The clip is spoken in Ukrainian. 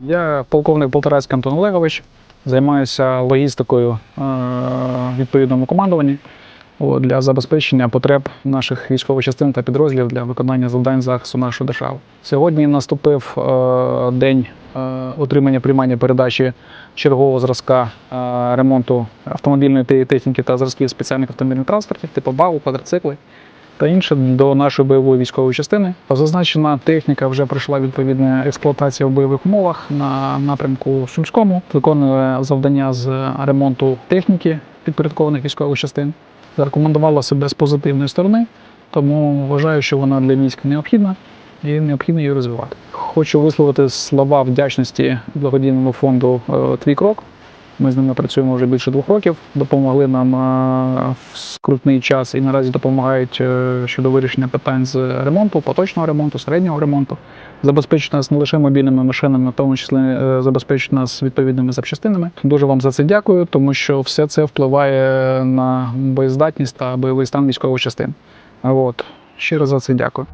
Я полковник Полторацький Антон Олегович, займаюся логістикою е, в відповідному командуванні для забезпечення потреб наших військових частин та підрозділів для виконання завдань захисту нашої держави. Сьогодні наступив е, день е, отримання приймання передачі чергового зразка ремонту автомобільної техніки та зразків спеціальних автомобільних транспортів, типу БАУ, квадроцикли та інше до нашої бойової військової частини. Зазначена техніка вже пройшла відповідну експлуатацію в бойових умовах на напрямку Сумському. Виконує завдання з ремонту техніки підпорядкованих військових частин. Зарекомендувала себе з позитивної сторони, тому вважаю, що вона для військ необхідна і необхідно її розвивати. Хочу висловити слова вдячності благодійному фонду е, Твій крок. Ми з ними працюємо вже більше двох років. Допомогли нам в скрутний час і наразі допомагають е, щодо вирішення питань з ремонту, поточного ремонту, середнього ремонту. Забезпечують нас не лише мобільними машинами, в тому числі е, забезпечують нас відповідними запчастинами. Дуже вам за це дякую, тому що все це впливає на боєздатність та бойовий стан військових частин. От щиро за це дякую.